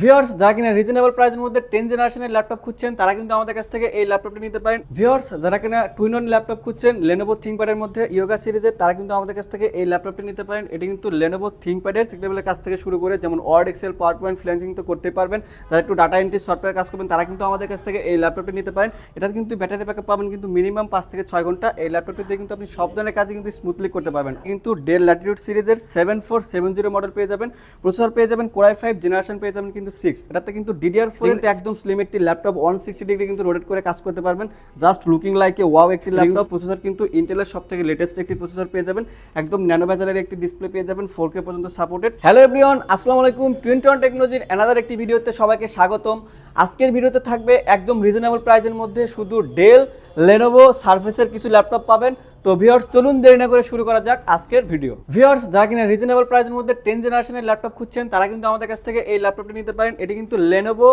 Viewers যারা কিনা reasonable প্রাইসের মধ্যে টেন জেনারেশনের ল্যাপটপ খুঁজছেন, তারা কিন্তু আমাদের কাছ থেকে এই ল্যাপটপটি নিতে পারেন। ভিউয়ার্স যারা কিনা টুইন অন ল্যাপটপ খুঁজছেন লেনোভো থিঙ্কপ্যাডের মধ্যে ইয়োগা সিরিজের তারা কিন্তু আমাদের কাছ থেকে এই ল্যাপটপটি নিতে পারেন। এটি কিন্তু লেনোভো থিঙ্কপ্যাডের সিগনেবলের কাছ থেকে শুরু করে, যেমন Word Excel PowerPoint freelancing তো করতে পারবেন। যারা একটু ডাটা এন্ট্রি সফটওয়্যার কাজ করবেন, তারা কিন্তু আমাদের কাছ থেকে এই ল্যাপটপটি নিতে পারেন। এটার কিন্তু ব্যাটারি ব্যাকআপ পাবেন কিন্তু মিনিমাম পাঁচ থেকে ছয় ঘণ্টা। এই ল্যাপটপটি দিয়ে কিন্তু আপনি সব ধরনের কাজে কিন্তু স্মুথলি করতে পারবেন। কিন্তু ডেল ল্যাটিটিউড সিরিজের seven four seven zero model পেয়ে যাবেন। প্রসেসর পেয়ে যাবেন কোরাই ফাইভ জেনারেশন পেয়ে যাবেন কিন্তু সিক্স এটাতে কিন্তু ডিডিআর ফোর একদম স্লিম একটি ল্যাপটপ ওয়ান সিক্সটি ডিগ্রি কিন্তু রোটেট করে কাজ করতে পারবেন। Just looking like a wow একটি ল্যাপটপ প্রসেসর কিন্তু ইন্টেলের সব থেকে লেটেস্ট একটি প্রসেসর পেয়ে যাবেন। একদম ন্যানো ব্যাজারের একটি ডিসপ্লে পেয়ে যাবেন ফোর কে পর্যন্ত সাপোর্টেড হ্যালো এভরিওয়ান আসসালামু আলাইকুম। টুয়েন্টি ওয়ান টেকনোলজির অ্যানাদার একটি ভিডিওতে সবাইকে স্বাগতম। আজকের ভিডিওতে থাকবে একদম রিজনেবল প্রাইজের মধ্যে শুধু ডেল লেনোভো সার্ফেসের কিছু ল্যাপটপ পাবেন। তো ভিওর্স চলুন দেরি না করে শুরু করা যাক আজকের ভিডিও ভিওর্স যারা কিনা রিজনেবল প্রাইসের মধ্যে টেন জেনারেশনের ল্যাপটপ খুঁজছেন, তারা কিন্তু আমাদের কাছ থেকে এই ল্যাপটপটি নিতে পারেন। এটি কিন্তু লেনোভো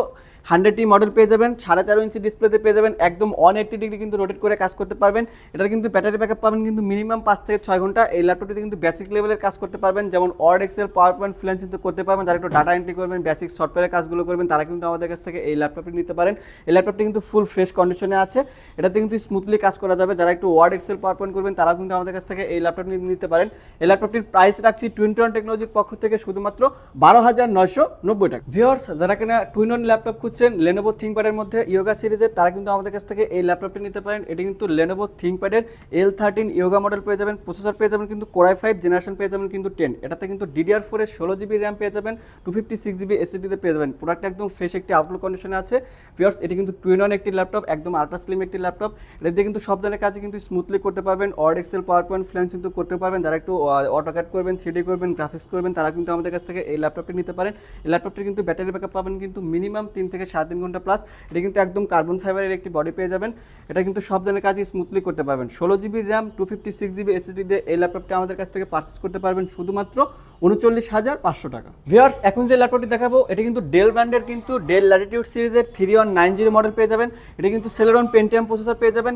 হান্ড্রেডটি মডেল পেয়ে যাবেন, সাড়ে তেরো ইঞ্চি ডিসপ্লেতে পেয়ে যাবেন, একদম ওয়ান এইট্টি ডিগ্রি কিন্তু রোটেট করে কাজ করতে পারবেন। এটার কিন্তু ব্যাটারি ব্যাকআপ পাবেন কিন্তু মিনিমাম পাঁচ থেকে ছয় ঘণ্টা। এই ল্যাপটপটিতে কিন্তু বেসিক লেভেলের কাজ করতে পারবেন, যেমন Word Excel PowerPoint freelance কিন্তু করতে পারবেন। যারা একটু ডাটা এন্ট্রি করবেন বেসিক সফটওয়্যারের কাজগুলো করবেন, তারা কিন্তু আমাদের কাছ থেকে এই ল্যাপটপটি নিতে পারেন। এই ল্যাপটপটি কিন্তু ফুল ফ্রেশ কন্ডিশনে আছে। এটাতে কিন্তু স্মুথলি কাজ করা যাবে। যারা একটু ওয়ার্ড এক্সেল পাওয়ার পয়েন্ট করবেন, তারাও কিন্তু আমাদের কাছ থেকে এই ল্যাপটপ নিতে পারেন। এই ল্যাপটপটির প্রাইস রাখছি টোয়েন্টি ওয়ান টেকনোলজির পক্ষ থেকে শুধুমাত্র বারো হাজার নয়শো নব্বই টাকা। ভিওর্স যারা কিনা টুইন ওয়ান ল্যাপটপ খুঁজছেন লেনোভো থিঙ্কপ্যাডের মধ্যে ইয়োগা সিরিজের তারা কিন্তু আমাদের কাছ থেকে এই ল্যাপটপটি নিতে পারেন। এটি কিন্তু লেনোভো থিঙ্কপ্যাডের এল থার্টিন ইয়োগা মডেল পেয়ে যাবেন। প্রসেসর পেয়ে যাবেন কিন্তু কোরাই ফাইভ জেনারেশন পেয়ে যাবেন কিন্তু টেন এটাতে কিন্তু ডিডিআর ফোরের ষোলো জিবি র্যাম পেয়ে যাবেন। টু ফিফটি সিক্স জিবি এসএসডিতে পেয়ে যাবেন। প্রোডাক্ট একদম ফ্রেশ একটি আউটলুক কন্ডিশনে আছে। ভিওর্স এটি কিন্তু টুইন ওয়ান একটি ল্যাপটপ একদম আল্ট্রা স্লিম একটি ল্যাপটপ এটা দিয়ে কিন্তু সব ধরনের কাজে কিন্তু স্মুথলি করতে পারবেন। অর্ড এক্সেল পাওয়ার পয়েন্ট ফ্ল্যান্স কিন্তু করতে পারবেন। যারা একটু অটোক্যাট করবেন থ্রি করবেন গ্রাফিক্স করবেন, তারা কিন্তু আমাদের কাছ থেকে এই ল্যাপটপটি নিতে পারেন। এই ল্যাপটপটি কিন্তু ব্যাটারি ব্যাকআপ পাবেন কিন্তু মিনিমাম তিন থেকে সাড়ে তিন ঘণ্টা প্লাস এটা কিন্তু একদম কার্বন ফাইবারের একটি বডি পেয়ে যাবেন। এটা কিন্তু সব ধরনের কাজই স্মুথলি করতে পারবেন। ষোলো GB RAM two fifty six GB SSD দিয়ে এই ল্যাপটপটি আমাদের কাছ থেকে পারচেস করতে পারবেন শুধুমাত্র উনচল্লিশ হাজার পাঁচশো টাকা। ভিয়ার্স এখন যে ল্যাপটপটি দেখাবো, এটা কিন্তু ডেল ব্র্যান্ডের কিন্তু ডেল ল্যাটিটিউড সিরিজের three one nine zero model পেয়ে যাবেন। এটা কিন্তু সেলেরন পেন্টিয়াম প্রসেসর পেয়ে যাবেন।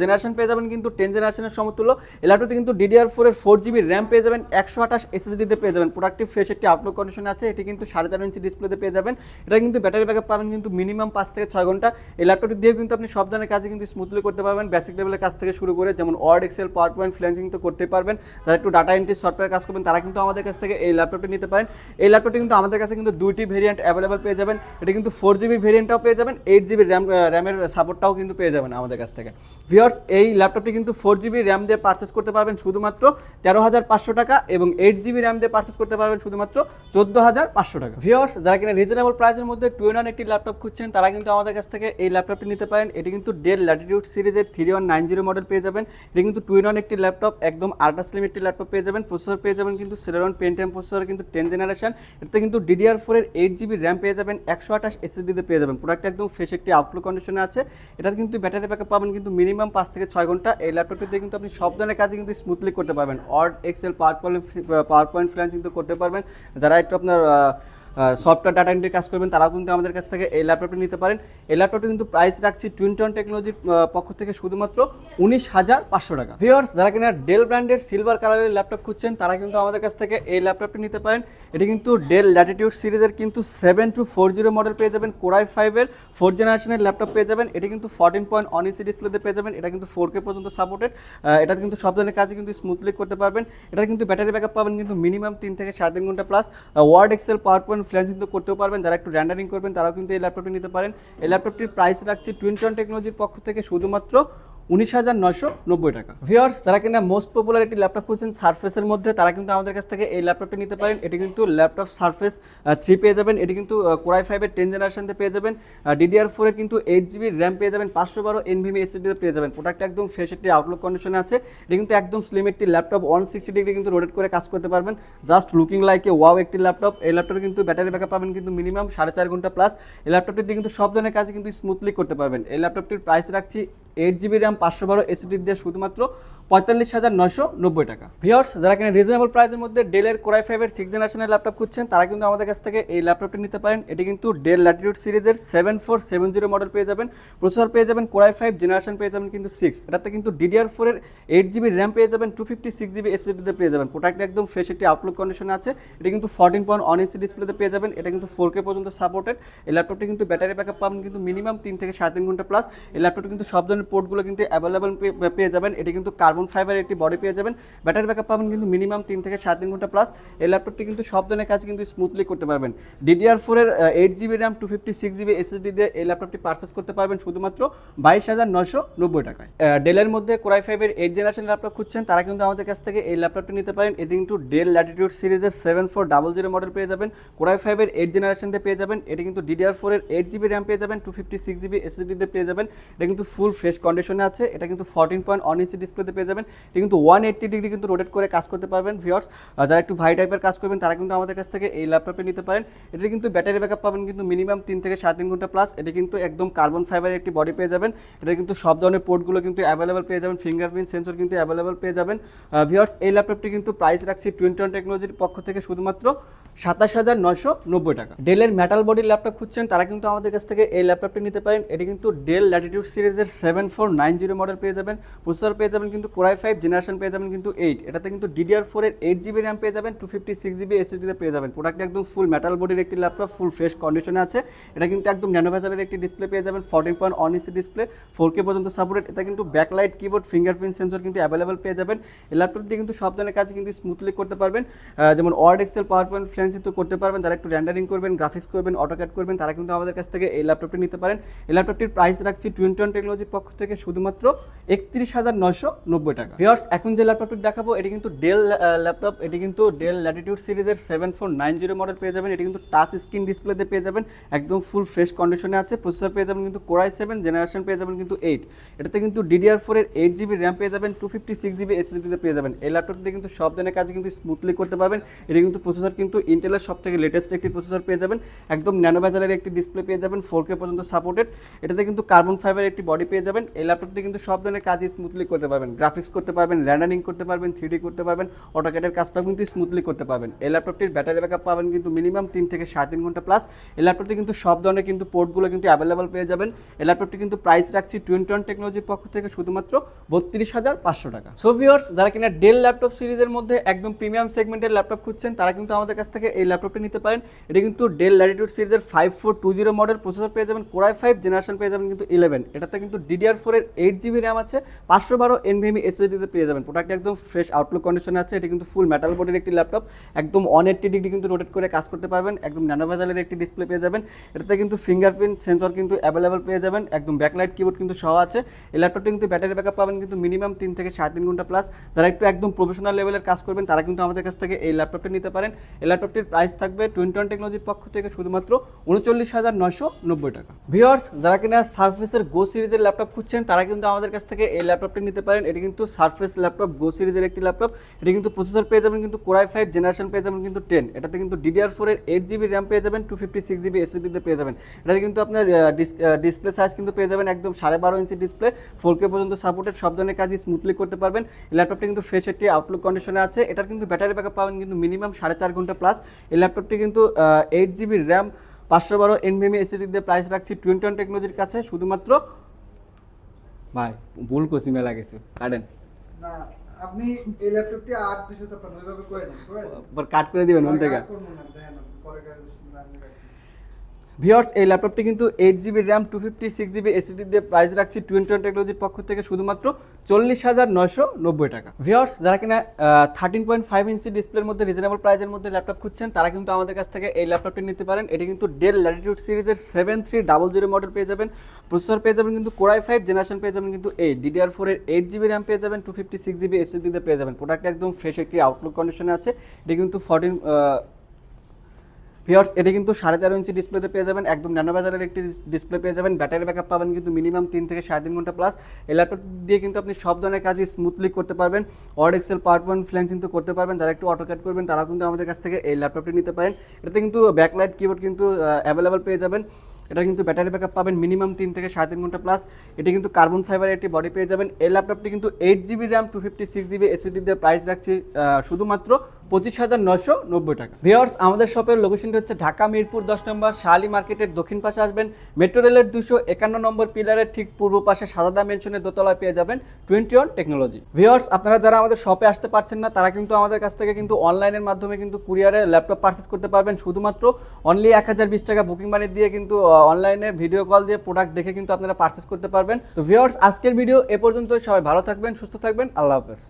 জেনারেশন পেয়ে যাবেন কিন্তু টেন জেনারেশনের সমতুল্য। এই কিন্তু ডিডিআর ফোরের ফোর জিবি র্যাম পেয়ে যাবেন। একশো আঠাশ এসএসডিতে পেয়ে যাবেন। প্রোডাক্টিভ ফ্রেশ একটি আউটলুক কন্ডিশন আছে। এটি কিন্তু সাড়ে তেরো ইঞ্চি ডিসপ্লেতে পেয়ে যাবেন। এটা কিন্তু ব্যাটারি ব্যাকআপ পাবেন কিন্তু মিনিমাম পাঁচ থেকে ছয় ঘণ্টা। এই ল্যাপটপটি দিয়ে কিন্তু আপনি সব ধরনের কাজে কিন্তু স্মুথলি করতে পারবেন। বেসিক লেভেলের কাজ থেকে শুরু করে যেমন Word Excel PowerPoint freelancing তো করতে পারবেন। যারা একটু ডাটা এন্ট্রি সফটওয়্যার কাজ করবেন, তারা কিন্তু আমাদের কাছ থেকে এই ল্যাপটপটি নিতে পারেন। এই ল্যাপটপটি কিন্তু আমাদের কাছে কিন্তু দুইটি ভেরিয়েন্ট অ্যাভেলেবল পেয়ে যাবেন। এটা কিন্তু ফোর জিবি ভেরিয়েন্টটাও পেয়ে যাবেন, এইট জিবি র্যাম র্যামের সাপোর্টটাও কিন্তু পেয়ে যাবেন আমাদের কাছ থেকে। ভিওর্স এই ল্যাপটপটি কিন্তু ফোর জিবি র্যাম দিয়ে পারচেস করতে পারবেন শুধুমাত্র তেরো হাজার পাঁচশো টাকা এবং এইট জিবি র্যাম দিয়ে পারচেস করতে পারবেন শুধুমাত্র চোদ্দ হাজার পাঁচশো টাকা। ভিওর্স যারা কিনা রিজনেবল প্রাইসের মধ্যে টু ওয়ান একটি ল্যাপটপ খুঁজছেন, তারা কিন্তু আমাদের কাছ থেকে এই ল্যাপটপটি নিতে পারেন। এটি কিন্তু ডেল ল্যাটিটিউড সিরিজের three one nine zero model পেয়ে যাবেন। এটি কিন্তু টু ওয়ান একটি ল্যাপটপ, একদম আল্ট্রা স্লিম একটি ল্যাপটপ পেয়ে যাবেন। প্রসেসর পেয়ে যাবেন কিন্তু সেলেরন পেন্টিয়াম প্রসেসর কিন্তু টেন জেনারেশন এটাতে কিন্তু ডিডিআর ফোরের এইট জিবি র্যাম পেয়ে যাবেন। একশো আঠাশ এসএসডিতে পেয়ে যাবেন। প্রোডাক্ট একদম ফ্রেশ একটি আউটলুক কন্ডিশনে আছে। এটার কিন্তু ব্যাটারি ব্যাকআপ পাবেন কিন্তু মিনিমাম পাঁচ থেকে ছয় ঘণ্টা। এই ল্যাপটপটিতে কিন্তু আপনি সব ধরনের কাজে কিন্তু স্মুথলি করতে পারবেন। Word Excel PowerPoint PowerPoint freelance কিন্তু করতে পারবেন। যারা একটু আপনার সফটওয়্যার ডাটা এন্ট্রির কাজ করবেন, তারাও কিন্তু আমাদের কাছ থেকে এই ল্যাপটপটি নিতে পারেন। এই ল্যাপটপটি কিন্তু প্রাইস রাখছি টুইন্টন টেকনোলজির পক্ষ থেকে শুধুমাত্র উনিশ হাজার পাঁচশো টাকা। ভিওর্স যারা কিনা ডেল ব্র্যান্ডের সিলভার কালারের ল্যাপটপ খুঁজছেন, তারা কিন্তু আমাদের কাছ থেকে এই ল্যাপটপটি নিতে পারেন। এটি কিন্তু ডেল ল্যাটিটিউড সিরিজের কিন্তু seven two four zero model পেয়ে যাবেন কোরাই ফাইভের ফোর জেনারেশনের ল্যাপটপ পেয়ে যাবেন। এটি কিন্তু ফোরটিন পয়েন্ট অন ইঞ্চি ডিসপ্লেতে পেয়ে যাবেন, এটা কিন্তু ফোর কে পর্যন্ত সাপোর্টেড এটা কিন্তু সব ধরনের কাজে কিন্তু স্মুথলি করতে পারবেন। এটা কিন্তু ব্যাটারি ব্যাকআপ পাবেন কিন্তু মিনিমাম তিন থেকে সাড়ে তিন ঘণ্টা plus Word Excel PowerPoint freelance কিন্তু করতেও পারবেন। যারা একটু র্যান্ডারিং করবেন, তারাও কিন্তু এই ল্যাপটপটি নিতে পারেন। এই ল্যাপটপটির প্রাইস রাখছি টুইন্টন টেকনোলজির পক্ষ থেকে শুধুমাত্র উনিশ হাজার নয়শো নব্বই টাকা। ভিওর্স যারা কিনা মোস্ট পপুলার একটি ল্যাপটপ খুঁজছেন সার্ফেসের মধ্যে, তারা কিন্তু আমাদের কাছ থেকে এই ল্যাপটপটি নিতে পারেন। এটি কিন্তু ল্যাপটপ সার্ফেস থ্রি পেয়ে যাবেন। এটি কিন্তু কোরাই ফাইভের টেন জেনারেশনতে পেয়ে যাবেন। ডিডিআর ফোরের কিন্তু এইট জিবি র্যাম পেয়ে যাবেন। পাঁচশো বারো এনভিমি এসএসডিতে পেয়ে যাবেন। প্রোডাক্ট একদম ফ্রেশ একটি আউটলুক কন্ডিশনে আছে। এটি কিন্তু একদম স্লিম একটি ল্যাপটপ ওয়ান সিক্সটি ডিগ্রি কিন্তু রোটেট করে কাজ করতে পারবেন। Just looking like a wow একটি ল্যাপটপ এই ল্যাপটপে কিন্তু ব্যাটারি ব্যাকআপ পাবেন কিন্তু মিনিমাম সাড়ে চার ঘণ্টা প্লাস এই ল্যাপটপটি দিয়ে কিন্তু সব ধরনের কাজে কিন্তু স্মুথলি করতে পারবেন। এই ল্যাপটপটির প্রাইস রাখছি এইট জিবি র্যাম পাঁচশো বারো এসএসডি দিয়ে শুধুমাত্র পঁয়তাল্লিশ হাজার নয়শো নব্বই টাকা। ভিওর্স যারা কিনা রিজনেবল প্রাইসের মধ্যে ডেলের কোরাই ফাইভের সিক্স জেনারেশনের ল্যাপটপ খুঁজছেন, তারা কিন্তু আমাদের কাছ থেকে এই ল্যাপটপটি নিতে পারেন। এটি কিন্তু ডেল ল্যাটিটিউড সিরিজের seven four seven zero model পেয়ে যাবেন। প্রসেসর পেয়ে যাবেন কোরাই ফাইভ জেনারেশন পেয়ে যাবেন কিন্তু সিক্স এটাতে কিন্তু ডিডিআর ফোরের এইট জিবি র্যাম পেয়ে যাবেন টু ফিফটি সিক্স জিবি এসএসডিতে পেয়ে যাবেন। প্রোডাক্ট একদম ফ্রেশ একটি আউটলুক কন্ডিশনে আছে। এটা কিন্তু ফর্টিন পয়েন্ট অন ইঞ্চি ডিসপ্লেতে পেয়ে যাবেন। এটা কিন্তু ফোর কে পর্যন্ত সাপোর্টেড এই ল্যাপটপটি কিন্তু ব্যাটারি ব্যাকআপ পাবেন কিন্তু মিনিমাম তিন থেকে সাড়ে তিন ঘণ্টা প্লাস এই ল্যাপটপটি কিন্তু সব ধরনের পোর্টগুলো কিন্তু অ্যাভেলেবল পেয়ে যাবেন। এটি কিন্তু কার্বন ফাইবারের একটি বডি পেয়ে যাবেন। ব্যাটারি ব্যাকআপ পাবেন কিন্তু মিনিমাম তিন থেকে সাড়ে তিন ঘণ্টা প্লাস এই ল্যাপটপটি কিন্তু সব ধরনের কাজ কিন্তু স্মুথলি করতে পারবেন। ডিডিআর ফোরের eight GB RAM two fifty six GB SSD দিয়ে এই ল্যাপটপটি পারচেস করতে পারবেন শুধুমাত্র বাইশ হাজার নশো নব্বই টাকায়। ডেলের মধ্যে কোরাই ফাইভের এইট জেনারেশন ল্যাপটপ খুঁজছেন, তারা কিন্তু আমাদের কাছ থেকে এই ল্যাপটপটি নিতে পারেন। এটি কিন্তু ডেল ল্যাটিটিউড সিরিজের seven four double zero model পেয়ে যাবেন। কোরাই ফাইভের এইট জেনারেশন দিয়ে পেয়ে যাবেন। এটি কিন্তু ডিডিআর ফোরের এইট জিবি র্যাম পেয়ে যাবেন two fifty six GB SSD দিয়ে পেয়ে যাবেন। এটা কিন্তু ফুল ফ্রেশ কন্ডিশনে আছে। এটা কিন্তু ফোরটিন পয়েন্ট অন ইঞ্চি ডিসপ্লেতে পেয়ে যাবেন। এটা কিন্তু ওয়ান এইট্টি ডিগ্রি কিন্তু রোটেট করে কাজ করতে পারবেন ভিওর্স যারা একটু ভাই টাইপের কাজ করবেন, তারা কিন্তু আমাদের কাছ থেকে এই ল্যাপটপে নিতে পারেন। এটা কিন্তু ব্যাটারি ব্যাকআপ পাবেন কিন্তু মিনিমাম তিন থেকে সাড়ে তিন ঘণ্টা প্লাস এটা কিন্তু একদম কার্বন ফাইবারের একটি বডি পেয়ে যাবেন। এটা কিন্তু সব ধরনের পোর্টগুলো কিন্তু অ্যাভেলেবল পেয়ে যাবেন। ফিঙ্গারপ্রিন্ট সেন্সর কিন্তু অ্যাভেলেবল পেয়ে যাবেন। ভিওর্স এই ল্যাপটপটি কিন্তু প্রাইস রাখছি টোয়েন্টি ওয়ান টেকনোলজির পক্ষ থেকে শুধুমাত্র সাতাশ হাজার নয়শো নব্বই টাকা। ডেলের মেটাল বডির ল্যাপটপ খুঁজছেন, তারা কিন্তু আমাদের কাছ থেকে এই ল্যাপটপটি নিতে পারেন। এটি কিন্তু ডেল ল্যাটিটিউড সিরিজের seven four nine zero model পেয়ে যাবেন। প্রসেসর পেয়ে যাবেন কিন্তু কোরাই ফাইভ জেনারেশন পেয়ে যাবেন কিন্তু এইট এটাতে কিন্তু ডিডিআর ফোরের এইট জিবি র্যাম পেয়ে যাবেন টু ফিফটি সিক্স জিবি এসএসডিতে পেয়ে যাবেন। প্রোডাক্ট একদম ফুল মেটাল বডির একটি ল্যাপটপ ফুল ফ্রেশ কন্ডিশনে আছে। এটা কিন্তু একদম ন্যানোভেজারের একটি ডিসপ্লে পেয়ে যাবেন fourteen point one EC display four K পর্যন্ত সাপোর্টেড এটা কিন্তু ব্যাকলাইট কিবোর্ড ফিঙ্গারপ্রিন্ট সেন্সর কিন্তু অ্যাভেলেবল পেয়ে যাবেন। এই ল্যাপটপ দিয়ে কিন্তু সব ধরনের কাজ কিন্তু স্মুথলি করতে পারবেন। যেমন Word Excel PowerPoint freelance তো করতে পারবেন। যারা একটু র্যান্ডারিং করবেন গ্রাফিক্স করবেন অটোক্যাট করবেন, তারা কিন্তু আমাদের কাছ থেকে এই ল্যাপটপটি নিতে পারেন। এই ল্যাপটপটির প্রাইস রাখছি টোয়েন্টি টেকনোলজির পক্ষ থেকে শুধুমাত্র একত্রিশ হাজার নয়শো নব্বই টাকা। ভিওর্স এখন যে ল্যাপটপটি দেখাবো, এটি কিন্তু ডেল ল্যাপটপ এটি কিন্তু ডেল ল্যাটিটিউড সিরিজের seven four nine zero model পেয়ে যাবেন। এটি কিন্তু টাচ স্ক্রিন ডিসপ্লেতে পেয়ে যাবেন। একদম ফুল ফ্রেশ কন্ডিশনে আছে। প্রসেসর পেয়ে যাবেন কিন্তু কোরাই সেভেন জেনারেশন পেয়ে যাবেন কিন্তু এইট এটাতে কিন্তু ডিডিআর ফোরের এইট জিবি র্যাম পেয়ে যাবেন টু ফিফটি সিক্স জিবি এসএসডিতে পেয়ে যাবেন। এই ল্যাপটপটিতে কিন্তু সব ধরনের কাজ কিন্তু স্মুথলি করতে পারবেন। এটি কিন্তু প্রসেসর কিন্তু ইন্টেলের সব থেকে লেটেস্ট একটি প্রসেসর পেয়ে যাবেন। একদম ন্যানো বাজারের একটি ডিসপ্লে পেয়ে যাবেন ফোর কে পর্যন্ত সাপোর্টেড এটাতে কিন্তু কার্বন ফাইবারের একটি বডি পেয়ে যাবেন। এই ল্যাপটপটি কিন্তু সব ধরনের কাজই স্মুথলি করতে পারবেন। গ্রাফিক্স করতে পারবেন র্যান্ডারিং করতে পারবেন থ্রি করতে পারবেন অটোক্যাটের কাজটাও কিন্তু স্মুথলি করতে পারবেন। এই ল্যাপটপটির ব্যাটারি ব্যাকআপ পাবেন কিন্তু মিনিমাম তিন থেকে সাড়ে তিন ঘণ্টা প্লাস এই ল্যাপটপটি কিন্তু সব ধরনের কিন্তু পোর্টগুলো কিন্তু অ্যাভেলেবল পেয়ে যাবেন। এই ল্যাপটপটি কিন্তু প্রাইস রাখছি টোয়েন্টি ওয়ান টেকনোলজির পক্ষ থেকে শুধুমাত্র বত্রিশ হাজার পাঁচশো টাকা। সো ভিওর্স যারা কিনা ডেল ল্যাপটপ সিরিজের মধ্যে একদম প্রিমিয়াম সেগমেন্টের ল্যাপটপ খুঁজছেন, তারা কিন্তু আমাদের কাছ থেকে এই ল্যাপটপটি নিতে পারেন। এটা কিন্তু ডেল ল্যাটিটিউড সিরিজের five four two zero model processor পেয়ে যাবেন। কোরাই ফাইভ জেনারেশন পেয়ে যাবেন কিন্তু ইলেভেন এটাতে কিন্তু ডিডিআর ফোরের এইট জিবি র্যাম আছে, পাঁচশো বারো এনভিএমি এসএসডিতে পেয়ে যাবেন। প্রোডাক্ট একদম ফ্রেশ আউটলুক কন্ডিশনে আছে। এটা কিন্তু ফুল মেটাল বডির একটি ল্যাপটপ একদম ওয়ান এইট্টি ডিগ্রি কিন্তু রোটেট করে কাজ করতে পারবেন। একদম ন্যানোভেজালের একটি ডিসপ্লে পেয়ে যাবেন। এটাতে কিন্তু ফিঙ্গারপ্রিন্ট সেন্সর কিন্তু অ্যাভেলেবল পেয়ে যাবেন। একদম ব্যাকলাইট কিবোর্ড কিন্তু সহ আছে। এই ল্যাপটপটি কিন্তু ব্যাটারি ব্যাকআপ পাবেন কিন্তু মিনিমাম তিন থেকে সাড়ে তিন ঘণ্টা প্লাস যারা একটু একদম প্রফেশনাল লেভেলের কাজ করবেন, তারা কিন্তু আমাদের কাছ থেকে এই ল্যাপটপটি নিতে পারেন। এই ল্যাপটপটির প্রাইস থাকবে টোয়েন্টি ওয়ান টেকনোলজির পক্ষ থেকে শুধুমাত্র উনচল্লিশ হাজার নয়শো নব্বই টাকা। ভিওর্স যারা কিনা সার্ফেসের গো সিরিজের ল্যাপটপ খুঁজছেন, তারা কিন্তু আমাদের কাছ থেকে এই ল্যাপটপটি নিতে পারেন। এটি কিন্তু সার্ফেস ল্যাপটপ গো সিরিজের একটি ল্যাপটপ এটি কিন্তু প্রসেসর পেয়ে যাবেন কিন্তু কোরাই ফাইভ জেনারেশন পেয়ে যাবেন কিন্তু টেন এটাতে কিন্তু ডিডিআর ফোরের এইট জিবি র্যাম পেয়ে যাবেন টু ফিফটি সিক্স জিবি এসএসডিতে পেয়ে যাবেন। এটাতে কিন্তু আপনার ডিসপ্লে সাইজ কিন্তু পেয়ে যাবেন একদম সাড়ে বারো ইঞ্চি ডিসপ্লে ফোর কে পর্যন্ত সাপোর্টেড সব ধরনের কাজই স্মুথলি করতে পারবেন। ল্যাপটপটি কিন্তু ফ্রেশ একটি আউটলুক কন্ডিশনে আছে। এটার কিন্তু ব্যাটারি ব্যাকআপ পাবেন কিন্তু মিনিমাম সাড়ে চার ঘণ্টা প্লাস এই ল্যাপটপটি কিন্তু এইট জিবি র্যাম পাঁচশো বারো এনভিএমি এসএসডি দিয়ে প্রাইস রাখছি টোয়েন্টি ওয়ান টেকনোলজির কাছে। শুধুমাত্র ভাই ভুল করছি মেলা গেছে। কাটেন। না আপনি এই ল্যাপটপটি আট দুশো ছাপ্পান্ন ওইভাবে কয়ে দেন কাট করে দিবেন মন থেকে। পরে। ভিওর্স এই ল্যাপটপটি কিন্তু eight GB RAM two fifty six GB SSD দিয়ে প্রাইস রাখছি টোয়েন্টি ওয়ান টেকনোলজির পক্ষ থেকে শুধুমাত্র চল্লিশ হাজার নয়শো নব্বই টাকা। ভিওর্স যারা কিনা থার্টিন পয়েন্ট ফাইভ ইঞ্চি ডিসপ্লের মধ্যে রিজনেবল প্রাইসের মধ্যে ল্যাপটপ খুঁজছেন, তারা কিন্তু আমাদের কাছ থেকে এই ল্যাপটপটি নিতে পারেন। এটি কিন্তু ডেল ল্যাটিটিউড সিরিজের seven three double zero model পেয়ে যাবেন। প্রসেসর পেয়ে যাবেন কিন্তু কোরাই ফাইভ জেনারেশন পেয়ে যাবেন কিন্তু এই ডিডিআর ফোরের এইট জিবি র্যাম পেয়ে যাবেন টু ফিফটি সিক্স জিবি এসএসডিতে পেয়ে যাবেন। প্রোডাক্ট একদম ফ্রেশ একটি আউটলুক কন্ডিশনে আছে। এটি কিন্তু ফোরটিন ভিওর্স এটি কিন্তু সাড়ে তেরো ইঞ্চি ডিসপ্লেতে পেয়ে যাবেন, একদম ন্যানো বাজারের একটি ডিসপ্লে পেয়ে যাবেন। ব্যাটারি ব্যাকআপ পাবেন কিন্তু মিনিমাম তিন থেকে সাড়ে তিন ঘণ্টা প্লাস এই ল্যাপটপ দিয়ে কিন্তু আপনি সব ধরনের কাজই স্মুথলি করতে পারবেন। ওয়ার্ড এক্সেল পাওয়ার পয়েন্ট ফ্ল্যান্স কিন্তু করতে পারবেন। যারা একটু অটোক্যাট করবেন তারা কিন্তু আমাদের কাছ থেকে এই ল্যাপটপটি নিতে পারেন। এটাতে কিন্তু ব্যাকলাইট কিবোর্ড কিন্তু অ্যাভেলেবল পেয়ে যাবেন। এটা কিন্তু ব্যাটারি ব্যাকআপ পাবেন মিনিমাম তিন থেকে সাড়ে তিন ঘণ্টা প্লাস এটি কিন্তু কার্বন ফাইবারের একটি বডি পেয়ে যাবেন। এই ল্যাপটপটি কিন্তু eight GB RAM two fifty six GB SSD দিয়ে প্রাইস রাখছি শুধুমাত্র পঁচিশ হাজার নয়শো নব্বই টাকা। ভিওর্স আমাদের শপের লোকেশনটি হচ্ছে ঢাকা মিরপুর দশ নম্বর শাহালি মার্কেটের দক্ষিণ পাশে আসবেন। মেট্রো রেলের দুশো একান্ন নম্বর পিলারের ঠিক পূর্ব পাশে সাদাদা মেনশনের দোতলায় পেয়ে যাবেন টোয়েন্টি ওয়ান টেকনোলজি ভিওর্স আপনারা যারা আমাদের শপে আসতে পারছেন না, তারা কিন্তু আমাদের কাছ থেকে কিন্তু অনলাইনের মাধ্যমে কিন্তু কুরিয়ারে ল্যাপটপ পারচেস করতে পারবেন। শুধুমাত্র অনলি এক হাজার বিশ টাকা বুকিং মানি দিয়ে কিন্তু অনলাইনে ভিডিও কল দিয়ে প্রোডাক্ট দেখে কিন্তু আপনারা পারচেস করতে পারবেন। তো ভিওর্স আজকের ভিডিও এ পর্যন্ত সবাই ভালো থাকবেন, সুস্থ থাকবেন। আল্লাহ হাফেজ।